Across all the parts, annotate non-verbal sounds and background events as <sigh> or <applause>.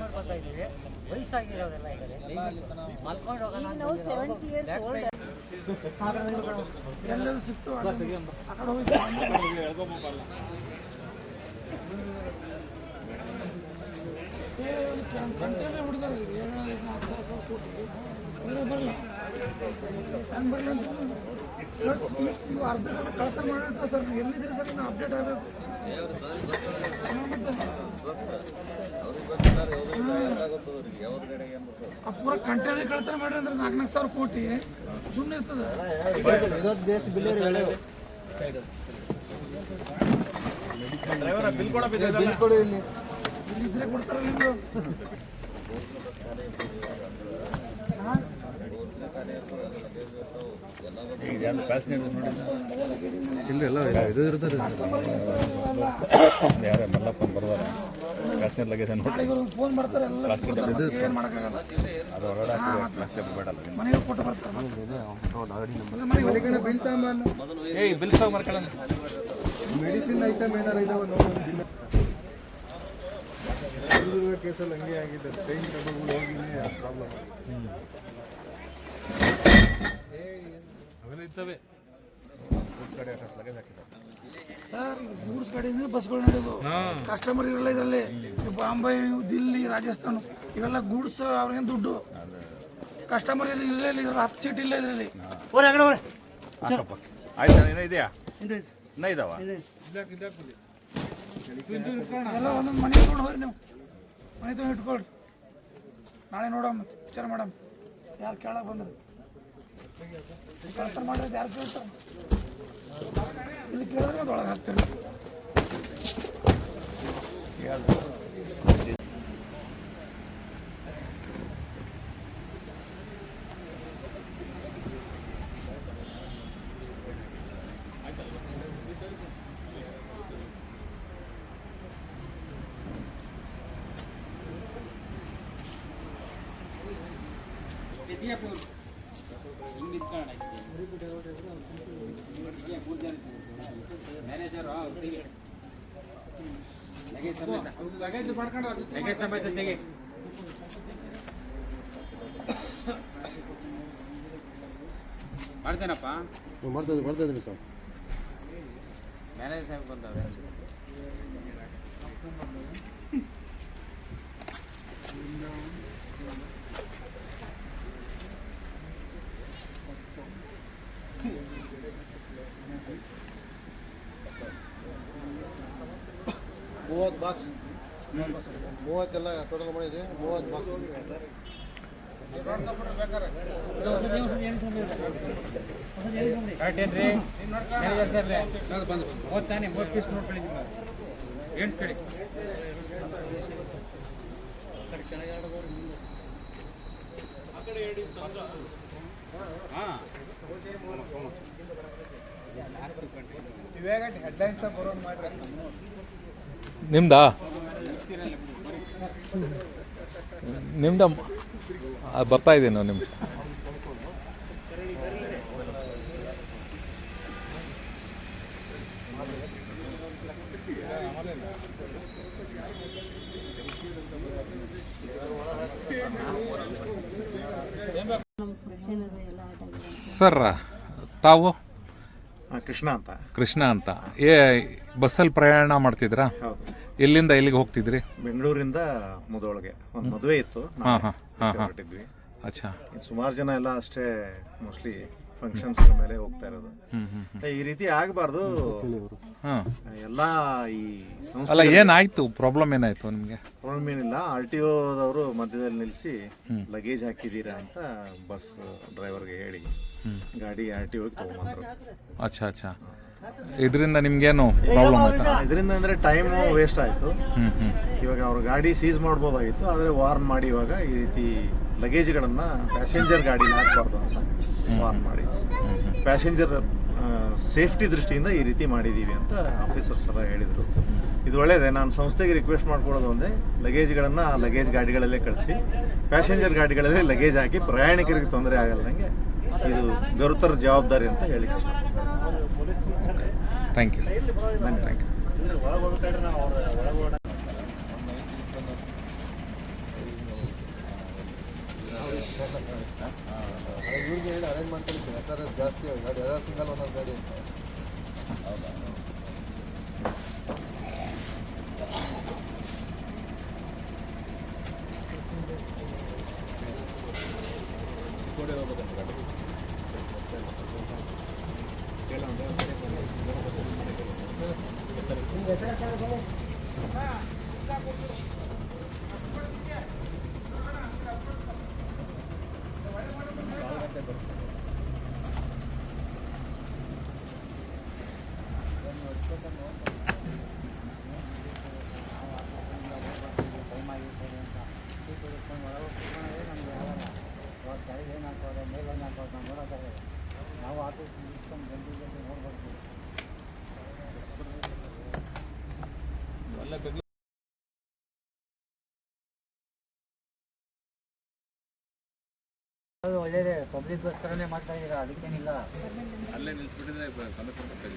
ಮಾಡ್ಕೊತಾ ಇದ್ದೀವಿ. ವಯಸ್ಸಾಗಿರೋರೆಲ್ಲ ಇದ್ದಾರೆ. ಮಲ್ಕೊಂಡು ಹೋಗೋಣ ಈಗ ನಾವು ಸೆವೆಂಟಿ ಇಯರ್ಸ್ ಓಲ್ಡ್ ಎಲ್ಲರೂ ಸಿಕ್ತು ಆ ಕಡೆ ಹೋಗಿ ಕಂಟೇನೆ ಬಿಡ್ತಾರೆ ಏನೋ ಇದು ಹತ್ತು ಸಾವಿರ ಸಾವಿರ ಕೋಟಿ ಬೇರೆ ಬರಲ್ಲ. ಹಂಗೆ ಬರಲ್ಲ ಅಂತ. ಇವು ಅರ್ಧ ಕಾಲ ಕಳ್ತನ ಮಾಡಿರ್ತಾರೆ ಸರ್ ನೀವು ಎಲ್ಲಿದ್ದೀರಿ ಸರ್? ನಾವು ಅಪ್ಡೇಟ್ ಆಗಬೇಕು. ಪೂರ ಕಂಟೇನೆ ಕಳ್ತನ ಮಾಡ್ರಿ ಅಂದ್ರೆ ನಾಲ್ಕು ನಾಲ್ಕು ಸಾವಿರ ಕೋಟಿ. ಸುಮ್ಮನೆ ಇರ್ತದೆ. ಇಲ್ಲಿ ಇದ್ರೆ ಕೊಡ್ತಾರಲ್ಲ ಇಲ್ಲ ಎಲ್ಲ ಇದು ಇರ್ತದೆ <coughs> ಯಾರೇ ಮಲ್ಲಪ್ಪನ ಬರ್ದಾರ. ಪ್ಯಾಸೆಂಜರ್ ಲಗೇಜ್ ನೋಡಿ. ಫೋನ್ ಮಾಡ್ತಾರೆ ಎಲ್ಲ ಏನ್ ಮಾಡೋಕ್ಕಾಗಲ್ಲ. ಅದು ಹೊರಗಡೆ ಹಾಕಿ ಪ್ಲಾಸ್ಟಿಕ್ ಬೇಡಲ್ಲ ಮನೆಗೆ ಕೊಟ್ಟು ಬರ್ತಾರೆ ಏಯ್ ಬಿಲ್ ಮಾಡ್ಕೊಳ್ಳೋಣ. ಮೆಡಿಸಿನ್ ಐಟಮ್ ಏನಾರ ಇದಾವ ನೋಡಿ. ಚಿತ್ರದುರ್ಗ ಕೇಸಲ್ಲಿ ಹಂಗೆ ಆಗಿದೆ. ಟ್ರೈನ್ ಡಬ್ಬಗಳು ಹೋಗಿನೇ ಪ್ರಾಬ್ಲಮ್ ಅವೆಲ್ಲ ಇರ್ತವೆ ಸರ್ ಗೂಡ್ಸ್ ಕಡೆಯಿಂದ ಬಸ್ಗಳು ನಡೆಯೋದು ಕಸ್ಟಮರ್ ಇರಲ್ಲ ಇದರಲ್ಲಿ. ಬಾಂಬೆ ದಿಲ್ಲಿ ರಾಜಸ್ಥಾನ ಇವೆಲ್ಲ ಗೂಡ್ಸ್ ಅವ್ರಿಗೆ ದುಡ್ಡು? ಕಸ್ಟಮರ್ ಇರಲಿಲ್ಲ ಇದ್ರಲ್ಲಿ ಹತ್ತು ಸೀಟ್ ಇಲ್ಲ ಇದರಲ್ಲಿ. ಆಯ್ತು ಏನೋ ಇದೆಯಾ? ಇನ್ನೂ ಇದಾವ? ಎಲ್ಲ ಒಂದೊಂದು ಮನೆ ತೊಗೊಂಡು ಹೋಗ್ರಿ ನೀವು. ಮನೆ ತೊಗೊಂಡು ಇಟ್ಕೊಳ್ರಿ. ನಾಳೆ ನೋಡಮ್ಮ ವಿಚಾರ ಮಾಡಮ್ಮ ಯಾರು ಕೇಳಕ್ಕೆ ಬಂದ್ರು? ಕಳ್ತನ ಮಾಡಿದ್ರೆ ಯಾರು ಕೇಳ್ತಾರೆ ಇಲ್ಲಿ ಕೇಳಿದ್ರೆ ಅದು ಒಳಗೆ ಹಾಕ್ತಾರೆ ಮಾಡ್ತೇನಪ್ಪ ಮಾಡ್ತಾ ಮಾಡ್ತಾ ಇದ್ದೀನಿ ಸರ್ ಮ್ಯಾನೇಜ್ ಸಾಹೇಬ್ ಬಂದವ್ರೆ. ಮೂವತ್ತು ಬಾಕ್ಸ್ ಮೂವತ್ತೆಲ್ಲ ಟೋಟಲ್ ಮಾಡಿದ್ರಿ ಮೂವತ್ತು ಬಾಕ್ಸ್ ಇವಾಗ ಹೆಡ್ಲೈನ್ಸ್ ಬರೋದು ಮಾಡ್ರಿ. ನಿಮ್ದಾ? ನಿಮ್ದ ಬರ್ತಾ ಇದ್ದೀನಿ ನಿಮ್ಗೆ ಸರ್ ತಾವು? ಕೃಷ್ಣ ಅಂತ. ಕೃಷ್ಣ ಅಂತ. ಏ ಬಸ್ಸಲ್ಲಿ ಪ್ರಯಾಣ ಮಾಡ್ತಿದ್ರಾ ಹೌದು. ಎಲ್ಲಿಂದ ಎಲ್ಲಿಗೆ ಹೋಗ್ತಿದ್ರಿ? ಬೆಂಗಳೂರಿಂದ ಮುದೋಳಗೆ. ಒಂದು ಮದುವೆ ಇತ್ತು ಹಾಂ ಹಾಂ ಹಾಂ ಹಾಂ. ಹೊರಟಿದ್ವಿ ಸುಮಾರು ಜನ ಎಲ್ಲ ಅಷ್ಟೇ ಮೋಸ್ಟ್ಲಿ ಫಂಕ್ಷನ್ಸ್ ಮೇಲೆ ಹೋಗ್ತಾ ಇರೋದು. ಈ ರೀತಿ ಆಗಬಾರ್ದು. ಹಾಂ. ಎಲ್ಲ ಈ ಸಂಸ್ಥೆ ಅಲ್ಲ ಏನಾಯ್ತು? ಪ್ರಾಬ್ಲಮ್ ಏನಾಯ್ತು ನಿಮಗೆ? ಪ್ರಾಬ್ಲಮ್ ಏನಿಲ್ಲ. ಆರ್ ಟಿ ಓದವರು ಮಧ್ಯದಲ್ಲಿ ನಿಲ್ಲಿಸಿ ಲಗೇಜ್ ಹಾಕಿದ್ದೀರಾ ಅಂತ ಬಸ್ ಡ್ರೈವರ್ಗೆ ಹೇಳಿ ಗಾಡಿ ಆರ್ ಟಿ ಓಗೆ ತಗೊಂಡ್ಬಂದ್ರು ಅಚ್ಚಾ ಅಚ್ಚಾ. ಇದರಿಂದ ನಿಮ್ಗೇನು ಪ್ರಾಬ್ಲಮ್ ಆಯ್ತಾ? ಇದರಿಂದ ಅಂದ್ರೆ ಟೈಮ್ ವೇಸ್ಟ್ ಆಯ್ತು. ಇವಾಗ ಅವ್ರ ಗಾಡಿ ಸೀಸ್ ಮಾಡ್ಬೋದಾಗಿತ್ತು ಆದರೆ ವಾರ್ನ್ ಮಾಡಿ ಇವಾಗ ಈ ರೀತಿ ಲಗೇಜ್ಗಳನ್ನ ಪ್ಯಾಸೆಂಜರ್ ಗಾಡಿಲಿ ಹಾಕಬಾರ್ದು ಅಂತ ವಾರ್ನ್ ಮಾಡಿ. ಪ್ಯಾಸೆಂಜರ್ ಸೇಫ್ಟಿ ದೃಷ್ಟಿಯಿಂದ ಈ ರೀತಿ ಮಾಡಿದ್ದೀವಿ ಅಂತ ಆಫೀಸರ್ಸ್ ಎಲ್ಲ ಹೇಳಿದರು. ಇದು ಒಳ್ಳೆಯದೇ ನಾನು ಸಂಸ್ಥೆಗೆ ರಿಕ್ವೆಸ್ಟ್ ಮಾಡ್ಕೊಳ್ಳೋದು ಒಂದೇ ಲಗೇಜ್ಗಳನ್ನು ಆ ಲಗೇಜ್ ಗಾಡಿಗಳಲ್ಲೇ ಕಳಿಸಿ ಪ್ಯಾಸೆಂಜರ್ ಗಾಡಿಗಳಲ್ಲೇ ಲಗೇಜ್ ಹಾಕಿ ಪ್ರಯಾಣಿಕರಿಗೆ ತೊಂದರೆ ಆಗಲ್ದಂಗೆ ಇದು ಗರುತರ ಜವಾಬ್ದಾರಿ ಅಂತ ಹೇಳಿಕ್ಕೆ ಇಷ್ಟ ಥ್ಯಾಂಕ್ ಯು ಥ್ಯಾಂಕ್ ಯು ಇವ್ರಿಗೆ ಹೇಳಿ ಅರೇಂಜ್ ಮಾಡ್ಕೊಳ್ತೀನಿ ಯಾಕಂದ್ರೆ ಜಾಸ್ತಿ ಗಾಡಿ ಎಲ್ಲ ತಿಂಗಳು ಒಂದೊಂದು ಗಾಡಿ ಅಂತ. ಹೌದಾ Saya cari dulu, nah, kita kumpulkan. ಅದು ಒಳ್ಳೇದೇ ಪಬ್ಲಿಕ್ಗೋಸ್ಕರನೇ ಮಾಡ್ತಾ ಇದ್ದೀರಾ? ಅದಕ್ಕೇನಿಲ್ಲ. ಅಲ್ಲೇ ನಿಲ್ಸ್ಬಿಟ್ಟಿದ್ರೆ ಸಮಸ್ಯೆ ಬರ್ತಾ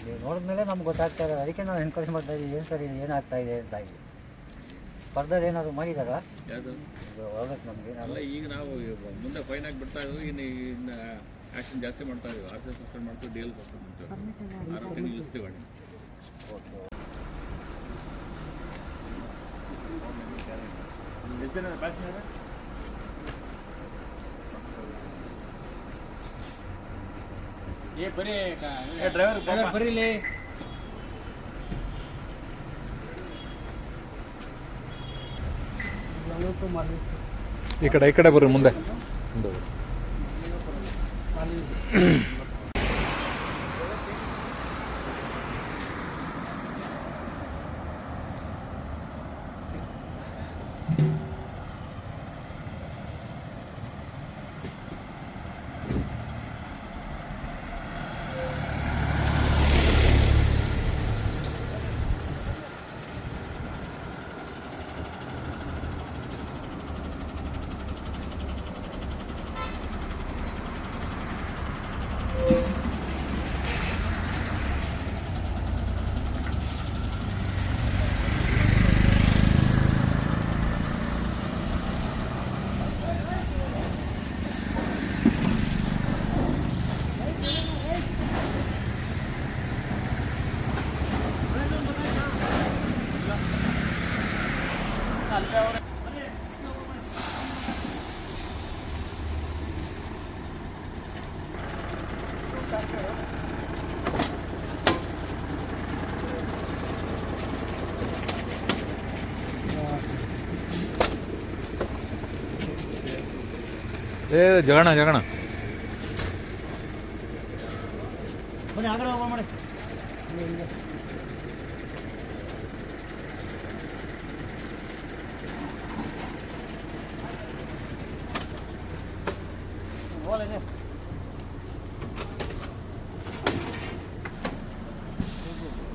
ನೀವು ನೋಡಿದ್ಮೇಲೆ ನಮ್ಗೆ ಗೊತ್ತಾಗ್ತಾ ಇರೋದು. ಅದಕ್ಕೆ ನಾವು ಎನ್ಕ್ವೈರಿ ಮಾಡ್ತಾ ಇದ್ದೀವಿ ಏನು ಸರಿ ಏನಾಗ್ತಾ ಇದೆ ಅಂತ ಇದೆ ಫರ್ದರ್ ಏನಾದರೂ ಮಾಡಿದಾರಾ? ಯಾವುದು? ಇದು ನಮಗೆ ಅಲ್ಲ ಈಗ ನಾವು ಮುಂದೆ ಫೈನ್ ಆಗಿ ಬಿಡ್ತಾ ಇದ್ದೀವಿ ಇನ್ನು ಇನ್ನು ಆ್ಯಕ್ಷನ್ ಜಾಸ್ತಿ ಮಾಡ್ತಾ ಇದ್ದೀವಿ ಆರ್ ಸಿ ಸಸ್ಪೆಂಡ್ ಮಾಡ್ತೀವಿ ಡಿ ಎಲ್ ಸಸ್ಪೆಂಡ್ ಮಾಡ್ತೀವಿ ಆರು ತಿಂಗಳು ನಿಲ್ಲಿಸ್ತೀವಿ ಗಾಡಿ ಏ ಬರೀ ಡ್ರೈವರ್ ಬರೀಲಿ ಈ ಕಡೆ ಈ ಕಡೆ ಬರ್ರಿ ಮುಂದೆ ಮುಂದೆ ಬರ್ರಿ. ಏ ಜಗಣ ಜಗಣ. ಬನ್ನಿ ಆ ಕಡೆ ಹೋಗೋಣ ಮಾಡಿ ಹೋಗಲ್ಲ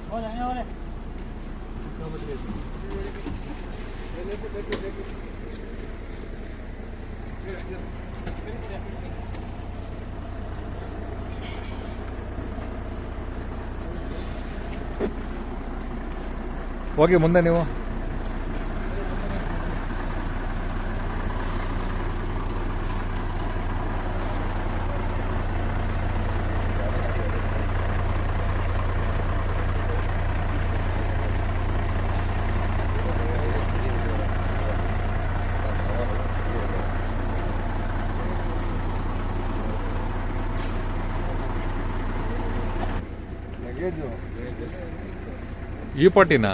ಹೋಗಲ್ಲ ಹೋಗಲ್ಲ ಹೋಗಿ ಮುಂದೆ ನೀವು. ಈ ಈ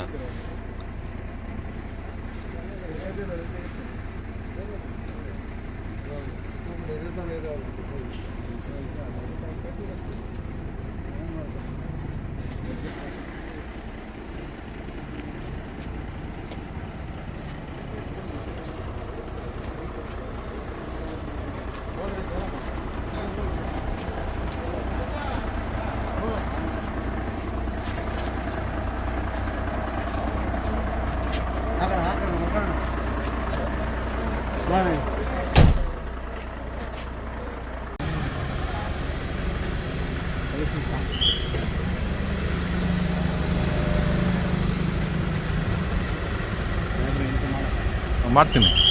ಪಟ್ಟಿನ ಮಾಡ್ತೀನಿ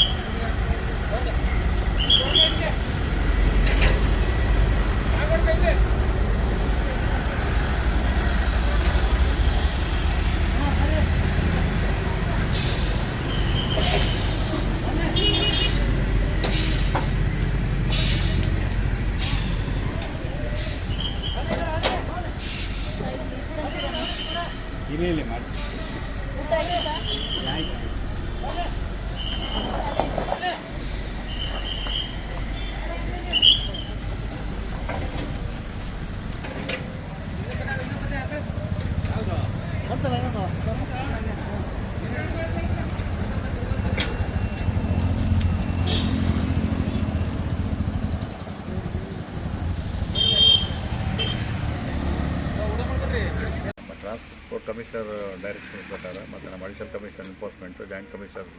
ಕಮಿಷನರ್ ಡೈರೆಕ್ಷನ್ಸ್ ಪ್ರಕಾರ ಮತ್ತು ನಮ್ಮ additional commission enforcement joint commissioners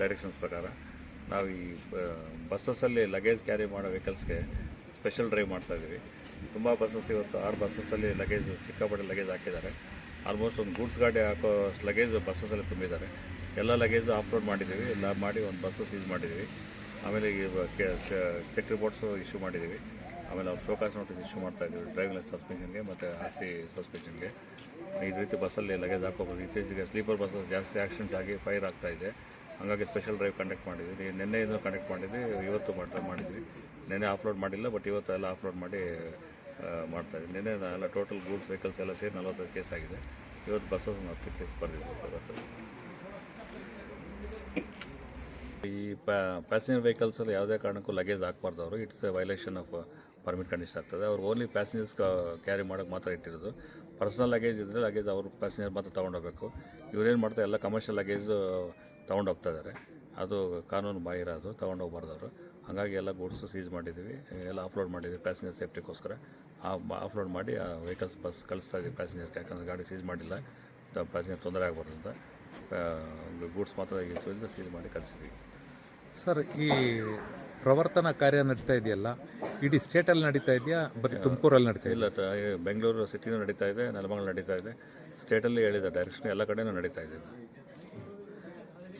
directions ಪ್ರಕಾರ ನಾವು ಈ ಬಸ್ಸಸ್ಸಲ್ಲಿ ಲಗೇಜ್ ಕ್ಯಾರಿ ಮಾಡೋ ವೆಹಿಕಲ್ಸ್ಗೆ ಸ್ಪೆಷಲ್ ಡ್ರೈವ್ ಮಾಡ್ತಾ ಇದ್ದೀವಿ. ತುಂಬ ಬಸ್ಸಸ್ ಇವತ್ತು ಆರು ಬಸ್ಸಸ್ಸಲ್ಲಿ ಲಗೇಜ್ ಸಿಕ್ಕಾಪಟ್ಟೆ ಲಗೇಜ್ ಹಾಕಿದ್ದಾರೆ. ಆಲ್ಮೋಸ್ಟ್ ಒಂದು ಗೂಡ್ಸ್ ಗಾಡಿ ಹಾಕೋ ಲಗೇಜ್ ಬಸ್ಸಸ್ಸಲ್ಲಿ ತುಂಬಿದ್ದಾರೆ. ಎಲ್ಲ ಲಗೇಜ್ ಅಪ್ಲೋಡ್ ಮಾಡಿದ್ದೀವಿ. ಎಲ್ಲ ಮಾಡಿ ಒಂದು ಬಸ್ಸು ಯೂಸ್ ಮಾಡಿದ್ದೀವಿ. ಆಮೇಲೆ ಚೆಕ್ ರಿಪೋರ್ಟ್ಸು ಇಶ್ಯೂ ಮಾಡಿದ್ದೀವಿ. ಆಮೇಲೆ ಅವ್ರು ಶೋಕಾಸ್ ನೋಟಿಸ್ ಇಶ್ಯೂ ಮಾಡ್ತಾ ಇದ್ದೀವಿ ಡ್ರೈವಿಂಗ್ ಸಸ್ಪೆನ್ಷನ್ಗೆ ಮತ್ತು ಆರ್ ಸಿ ಸಸ್ಪೆನ್ಷನ್ಗೆ ಈ ರೀತಿ ಬಸ್ಸಲ್ಲಿ ಲಗೇಜ್ ಹಾಕೋಬೋದು. ಇತ್ತೀಚೆಗೆ ಸ್ಲೀಪರ್ ಬಸ್ಸಸ್ ಜಾಸ್ತಿ ಆ್ಯಕ್ಸಿಡೆಂಟ್ಸ್ ಆಗಿ ಫೈರ್ ಆಗ್ತಾ ಇದೆ. ಹಾಗಾಗಿ ಸ್ಪೆಷಲ್ ಡ್ರೈವ್ ಕಂಡಕ್ಟ್ ಮಾಡಿದ್ವಿ. ನಿನ್ನೆಯಿಂದ ಕಂಡಕ್ಟ್ ಮಾಡಿದ್ವಿ, ಇವತ್ತು ಮಾಡ್ತಾ ಮಾಡಿದ್ವಿ. ನಿನ್ನೆ ಆಫ್ಲೋಡ್ ಮಾಡಿಲ್ಲ ಬಟ್ ಇವತ್ತು ಎಲ್ಲ ಅಪ್ಲೋಡ್ ಮಾಡಿ ಮಾಡ್ತಾ ಇದ್ದೀವಿ ನಿನ್ನೆ ಎಲ್ಲ ಟೋಟಲ್ ಗೂಡ್ಸ್ ವೆಹಿಕಲ್ಸ್ ಎಲ್ಲ ಸೇರಿ ನಲವತ್ತೈದು ಕೇಸ್ ಆಗಿದೆ. ಇವತ್ತು ಬಸ್ಸಸ್ ಹತ್ತು ಕೇಸ್ ಇವತ್ತು ಈ ಪ್ಯಾಸೆಂಜರ್ ವೆಹಿಕಲ್ಸಲ್ಲಿ ಯಾವುದೇ ಕಾರಣಕ್ಕೂ ಲಗೇಜ್ ಹಾಕ್ಬಾರ್ದು ಅವರು. It's a violation of permit condition ಆಗ್ತದೆ. ಅವ್ರು ಓನ್ಲಿ ಪ್ಯಾಸೆಂಜರ್ಸ್ ಕ್ಯಾರಿ ಮಾಡೋಕ್ಕೆ ಮಾತ್ರ ಇಟ್ಟಿರೋದು. ಪರ್ಸನಲ್ ಲಗೇಜ್ ಇದ್ದರೆ ಲಗೇಜ್ ಅವರು ಪ್ಯಾಸೆಂಜರ್ ಮಾತ್ರ ತೊಗೊಂಡೋಗ್ಬೇಕು ಇವ್ರೇನು ಮಾಡ್ತಾರೆ, ಎಲ್ಲ ಕಮರ್ಷಿಯಲ್ ಲಗೇಜ್ ತೊಗೊಂಡೋಗ್ತಾ ಇದ್ದಾರೆ ಅದು ಕಾನೂನು ಬಾಹಿರ ಅದು ತೊಗೊಂಡೋಗ್ಬಾರ್ದು ಅವರು. ಹಾಗಾಗಿ ಎಲ್ಲ ಗೂಡ್ಸು ಸೀಸ್ ಮಾಡಿದ್ದೀವಿ ಎಲ್ಲ ಅಪ್ಲೋಡ್ ಮಾಡಿದ್ದೀವಿ ಪ್ಯಾಸೆಂಜರ್ ಸೇಫ್ಟಿಗೋಸ್ಕರ ಅಪ್ಲೋಡ್ ಮಾಡಿ, ಆ ವೆಹಿಕಲ್ಸ್ ಬಸ್ ಕಳಿಸ್ತಾ ಇದ್ದೀವಿ ಪ್ಯಾಸೆಂಜರ್ಗೆ ಯಾಕಂದರೆ ಗಾಡಿ ಸೀಸ್ ಮಾಡಿಲ್ಲ. ಪ್ಯಾಸೆಂಜರ್ ತೊಂದರೆ ಆಗಬಾರ್ದು ಅಂತ ಗೂಡ್ಸ್ ಮಾತ್ರ ಸೀಸ್ ಮಾಡಿ ಕಳಿಸಿದ್ವಿ. ಸರ್, ಈ ಪ್ರವರ್ತನ ಕಾರ್ಯ ನಡೀತಾ ಇದೆಯಲ್ಲ? ಇಡೀ ಸ್ಟೇಟಲ್ಲಿ ನಡೀತಾ ಇದೆಯಾ? ಬರೀ ತುಮಕೂರಲ್ಲಿ ನಡೀತಾ ಇಲ್ಲ ಬೆಂಗಳೂರು ಸಿಟಿನೂ ನಡೀತಾ ಇದೆ ನೆಲಮಂಗಲ ನಡೀತಾ ಇದೆ. ಸ್ಟೇಟಲ್ಲಿ ಹೇಳಿದ ಡೈರೆಕ್ಷನ್ ಎಲ್ಲ ಕಡೆನೂ ನಡೀತಾ ಇದೆ.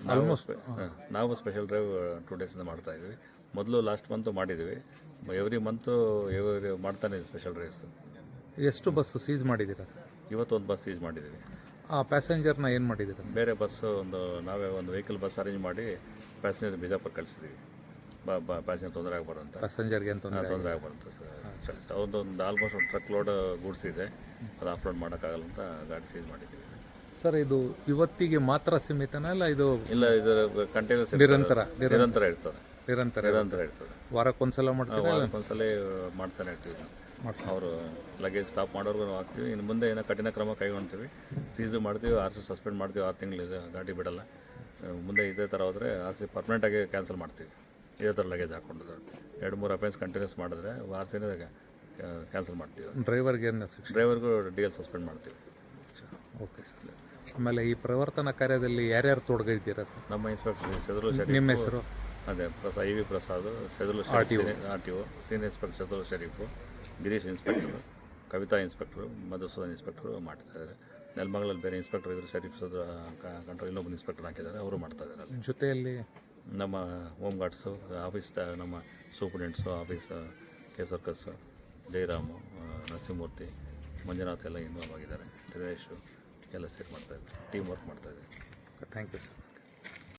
ಆಲ್ಮೋಸ್ಟ್ ನಾವು ಸ್ಪೆ- ನಾವು ಸ್ಪೆಷಲ್ ಡ್ರೈವ್ ಟೂ ಡೇಸಿಂದ ಮಾಡ್ತಾ ಇದ್ವಿ. ಮೊದಲು ಲಾಸ್ಟ್ ಮಂತು ಮಾಡಿದ್ದೀವಿ ಎವ್ರಿ ಮಂತು ಎವ್ರಿ ಮಾಡ್ತಾನೆ ಸ್ಪೆಷಲ್ ಡ್ರೈವ್ಸ್ ಎಷ್ಟು ಬಸ್ಸು ಸೀಸ್ ಮಾಡಿದ್ದೀರಾ ಸರ್? ಇವತ್ತು ಒಂದು ಬಸ್ ಸೀಸ್ ಮಾಡಿದ್ದೀವಿ. ಆ ಪ್ಯಾಸೆಂಜರ್ನ ಏನು ಮಾಡಿದ್ದೀರಾ ಬೇರೆ ಬಸ್ ಒಂದು ನಾವೇ ಒಂದು ವೆಹಿಕಲ್ ಬಸ್ ಅರೇಂಜ್ ಮಾಡಿ ಪ್ಯಾಸೆಂಜರ್ ಬಿಜಾಪುರ ಕಳಿಸಿದ್ದೀವಿ. ಪ್ಯಾಸೆಂಜರ್ ತೊಂದರೆ ಆಗಬಾರ್ದಂತ. ಪ್ಯಾಸೆಂಜರ್ಗೆ ತೊಂದರೆ ತೊಂದರೆ ಅಂತ ಸರ್. ಅವ್ರದ್ದು ಒಂದು ಆಲ್ಮೋಸ್ಟ್ ಒಂದು ಟ್ರಕ್ ಲೋಡ್ ಗೂಡ್ಸ್ ಇದೆ ಅದು ಅಪ್ಲೋಡ್ ಮಾಡೋಕ್ಕಾಗಲ್ಲ ಅಂತ ಗಾಡಿ ಸೀಸ್ ಮಾಡಿದ್ದೀವಿ. ಸರ್ ಇದು ಇವತ್ತಿಗೆ ಮಾತ್ರ ಸೀಮಿತನ ಇಲ್ಲ ಇದು ಇಲ್ಲ ಇದರ ಕಂಟಿನ್ಯೂಸ್ ನಿರಂತರ ನಿರಂತರ? ಇರ್ತದೆ. ನಿರಂತರ ನಿರಂತರ ಇರ್ತದೆ. ವಾರಕ್ಕೊಂದ್ಸಲ ಮಾಡ್ತೀವಿ ಒಂದ್ಸಲ ಮಾಡ್ತಾನೆ ಇರ್ತೀವಿ ಅವರು ಲಗೇಜ್ ಸ್ಟಾಪ್ ಮಾಡೋರ್ಗು ನಾವು ಹಾಕ್ತೀವಿ. ಇನ್ನು ಮುಂದೆ ಏನೋ ಕಠಿಣ ಕ್ರಮ ಕೈಗೊಳ್ತೀವಿ ಸೀಸು ಮಾಡ್ತೀವಿ ಆರ್ ಸಿ ಸಸ್ಪೆಂಡ್ ಮಾಡ್ತೀವಿ ಆರು ತಿಂಗಳು ಗಾಡಿ ಬಿಡಲ್ಲ. ಮುಂದೆ ಇದೇ ಥರ ಹೋದರೆ ಆರ್ ಸಿ ಪರ್ಮನೆಂಟಾಗಿ ಕ್ಯಾನ್ಸಲ್ ಮಾಡ್ತೀವಿ. ಇದೇ ಥರ ಲಗೇಜ್ ಹಾಕ್ಕೊಂಡು ಎರಡು ಮೂರು ಅಫೆನ್ಸ್ ಕಂಟಿನ್ಯೂಸ್ ಮಾಡಿದ್ರೆ ವಾರ್ಸಿನ ಕ್ಯಾನ್ಸಲ್ ಮಾಡ್ತೀವಿ. ಡ್ರೈವರ್ಗೆ ಏನು ಶಿಕ್ಷೆ? ಡ್ರೈವರ್ಗೂ ಡಿ ಎಲ್ ಸಸ್ಪೆಂಡ್ ಮಾಡ್ತೀವಿ ಓಕೆ ಸರ್. ಆಮೇಲೆ ಈ ಪ್ರವರ್ತನ ಕಾರ್ಯದಲ್ಲಿ ಯಾರ್ಯಾರು ತೊಡಗಿದ್ದೀರಾ ಸರ್? ನಮ್ಮ ಇನ್ಸ್ಪೆಕ್ಟರ್ ಸೆದುಲು ಶರೀಫ್. ನಿಮ್ಮ ಹೆಸರು? ಅದೇ ಪ್ರಸಾ I V Prasad Saidulu R T O senior inspector Saidulu Sharif Girish inspector Kavitha inspector Madhusudan inspector ಮಾಡ್ತಿದ್ದಾರೆ. ನೆಲಮಂಗಲಲ್ಲಿ ಬೇರೆ ಇನ್ಸ್ಪೆಕ್ಟರ್ ಇದ್ರು ಶರೀಫ್ ಸದ್ರ ಕಂಟ್ರೋಲ್ ಇನ್ನೊಬ್ಬ ಇನ್ಸ್ಪೆಕ್ಟರ್ ಹಾಕಿದ್ದಾರೆ ಅವರು ಮಾಡ್ತಾ ಇದ್ದಾರೆ ಜೊತೆಯಲ್ಲಿ ನಮ್ಮ ಹೋಮ್ ಗಾರ್ಡ್ಸು ಆಫೀಸ್ ನಮ್ಮ ಸೂಪರಿಂಟೆಂಟ್ಸು ಆಫೀಸ್ ಕೆ ಸರ್ಕಸ್ ಜಯರಾಮು ನರಸಿಂಹಮೂರ್ತಿ ಮಂಜುನಾಥ್ ಎಲ್ಲ ಇನ್ವಾಲ್ವ್ ಆಗಿದ್ದಾರೆ. ದಿನೇಶು ಎಲ್ಲ ಸೇರಿ ಮಾಡ್ತಾಯಿದ್ದಾರೆ ಟೀಮ್ ವರ್ಕ್ ಮಾಡ್ತಾಯಿದ್ದಾರೆ ಥ್ಯಾಂಕ್ ಯು ಸರ್